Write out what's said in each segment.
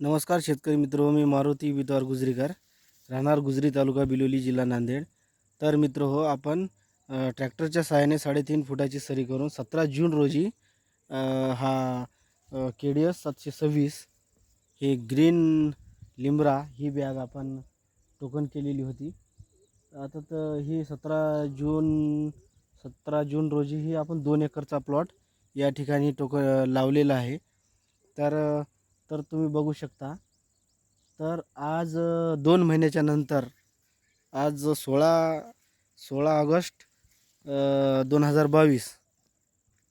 नमस्कार शेतकरी मित्र मी मारुती विद्वार गुजरीकर. राहणार गुजरी तालुका बिलोली जिल्हा नांदेड. तर मित्र हो आपण ट्रॅक्टरच्या सहाय्याने साडेतीन फुटाची सरी करून सतरा जून रोजी हा के डी एस सातशे सव्वीस हे ग्रीन लिमरा ही बॅग आपण टोकन केलेली होती. आता तर ही सतरा जून सतरा जून रोजी ही आपण दोन एकरचा प्लॉट या ठिकाणी टोक लावलेला आहे. तर तर तुम्ही बघू शकता. तर आज दोन महिन्याच्या नंतर आज सोळा सोळा ऑगस्ट दोन हजार बावीस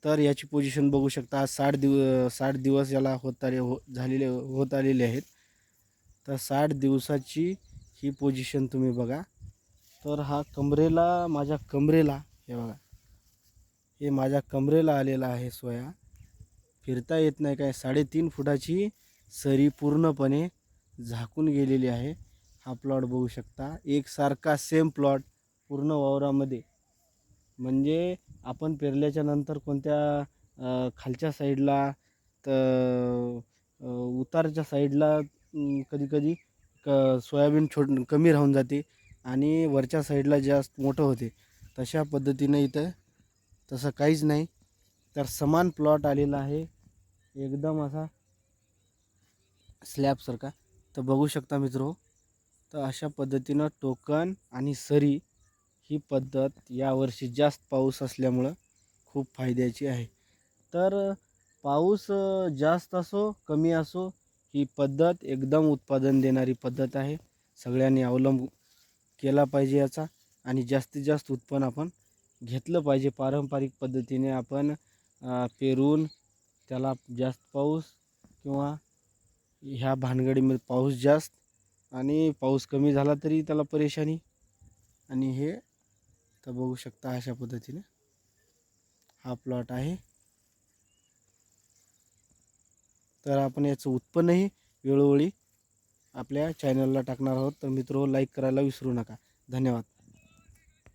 तर याची पोझिशन बघू शकता. आज साठ दिव साठ दिवस याला होत आले हो झालेले होत आलेले आहेत. तर साठ दिवसाची ही पोझिशन तुम्ही बघा. तर हा कमरेला माझ्या कमरेला हे बघा. हे माझ्या कमरेला आलेला आहे सोया. फिरता येत नाही काय? साडेतीन फुटाची सरी पूर्णपणे झाकून गेलेली आहे. हा प्लॉट बघू शकता. एकसारखा सेम प्लॉट पूर्ण वावरामध्ये. म्हणजे आपण पेरल्याच्या नंतर कोणत्या खालच्या साईडला तर उतारच्या साईडला कधीकधी क सोयाबीन छोट कमी राहून जाते आणि वरच्या साईडला जास्त मोठं होते. तशा पद्धतीनं इथं तसं काहीच नाही. तर समान प्लॉट आलेला आहे. एकदम असा स्लॅबसारखा तर बघू शकता मित्र तर अशा पद्धतीनं टोकन आणि सरी ही पद्धत यावर्षी जास्त पाऊस असल्यामुळं खूप फायद्याची आहे. तर पाऊस जास्त असो कमी असो ही पद्धत एकदम उत्पादन देणारी पद्धत आहे. सगळ्यांनी अवलंब केला पाहिजे याचा आणि जास्तीत जास्त उत्पन्न आपण घेतलं पाहिजे. पारंपरिक पद्धतीने आपण पेरून त्याला जास्त पाऊस किंवा ह्या भानगडीमध्ये पाऊस जास्त आणि पाऊस कमी झाला तरी त्याला परेशानी. आणि हे तर बघू शकता अशा पद्धतीने हा प्लॉट आहे. तर आपण याचं उत्पन्नही वेळोवेळी आपल्या चॅनलला टाकणार आहोत. तर मित्र लाईक करायला विसरू नका. धन्यवाद.